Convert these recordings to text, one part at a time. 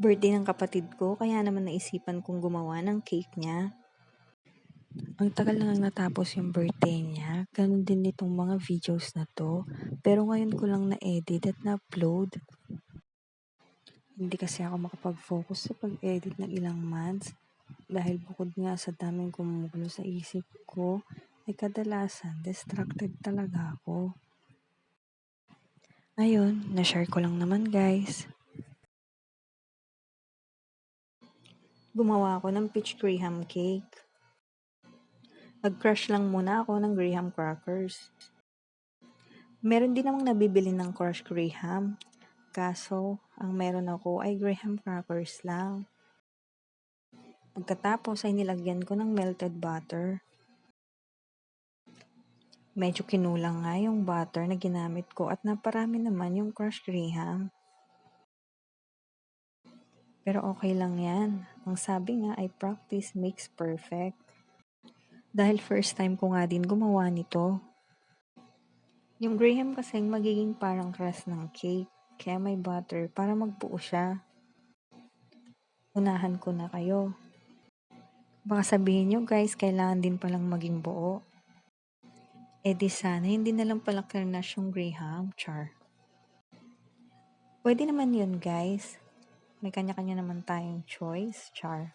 Birthday ng kapatid ko, kaya naman naisipan kong gumawa ng cake niya. Ang tagal na nga natapos yung birthday niya. Ganun din itong mga videos na to. Pero ngayon ko lang na-edit at na-upload. Hindi kasi ako makapag-focus sa pag-edit ng ilang months. Dahil bukod nga sa daming kumukulo sa isip ko, ay kadalasan distracted talaga ako. Ayun, na-share ko lang naman guys. Gumawa ako ng peach graham cake. Nag-crush lang muna ako ng graham crackers. Meron din namang nabibili ng crushed graham. Kaso, ang meron ako ay graham crackers lang. Pagkatapos ay nilagyan ko ng melted butter. Medyo kinulang nga yung butter na ginamit ko at naparami naman yung crushed graham. Pero okay lang yan. Ang sabi nga ay practice makes perfect. Dahil first time ko nga din gumawa nito. Yung graham kasing magiging parang crust ng cake. Kaya may butter para magbuo siya. Unahan ko na kayo. Baka sabihin nyo guys, kailangan din palang maging buo. E di sana, hindi na lang pala karnash yung graham, char. Pwede naman yun guys. May kanya-kanya naman tayong choice, char.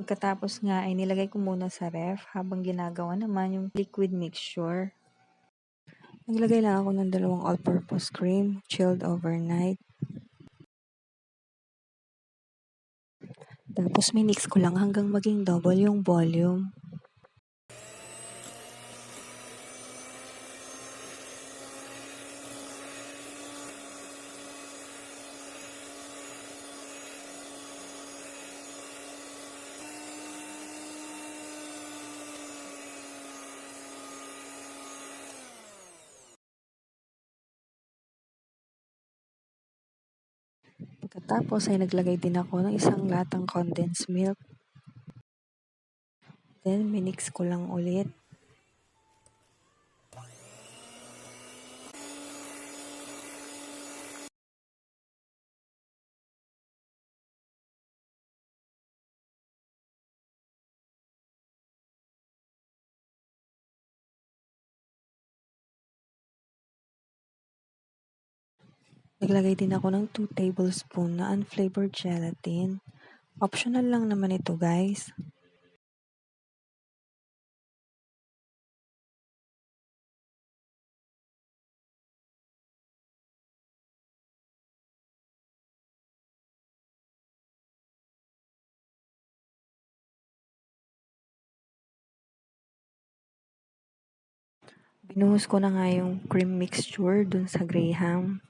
Pagkatapos nga ay nilagay ko muna sa ref habang ginagawa naman yung liquid mixture. Naglagay lang ako ng dalawang all-purpose cream, chilled overnight. Tapos minix ko lang hanggang maging double yung volume. Pagkatapos ay naglagay din ako ng isang latang condensed milk. Then, minix ko lang ulit. Naglagay din ako ng 2 tablespoon na unflavored gelatin. Optional lang naman ito guys. Binuhos ko na nga yung cream mixture dun sa graham.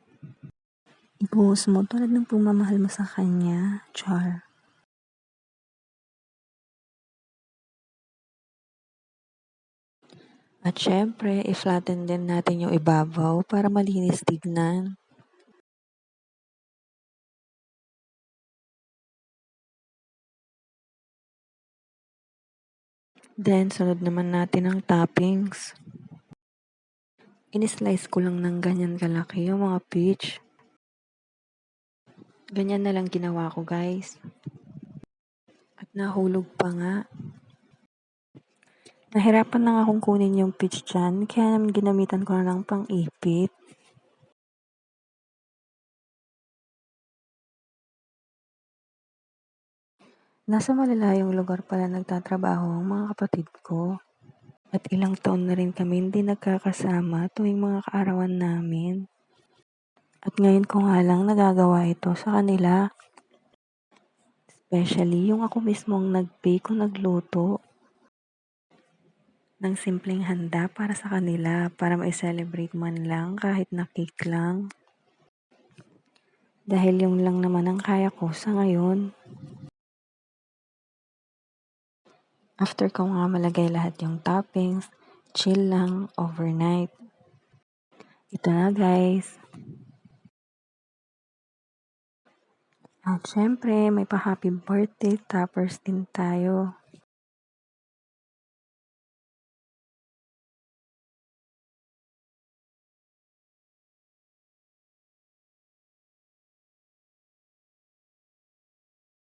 Ibuhos mo tulad ng pumamahal mo sa kanya, Char. At syempre, i-flatten din natin yung ibabaw para malinis tignan. Then, sunod naman natin ang toppings. In-slice ko lang ng ganyan kalaki yung mga peach. Ganyan na lang ginawa ko guys. At nahulog pa nga. Nahirapan lang akong kunin yung peach dyan, kaya naman ginamitan ko na lang pang ipit. Nasa malalayong lugar pala nagtatrabaho ang mga kapatid ko. At ilang taon na rin kami hindi nagkakasama tuwing mga kaarawan namin. At ngayon ko nga lang nagagawa ito sa kanila. Especially yung ako mismo ang nag-bake o nagluto ng simpleng handa para sa kanila para ma-celebrate man lang kahit na cake lang. Dahil yung lang naman ang kaya ko sa ngayon. After ko nga malagay lahat yung toppings, chill lang overnight. Ito na guys. At syempre, may pa-happy birthday toppers din tayo.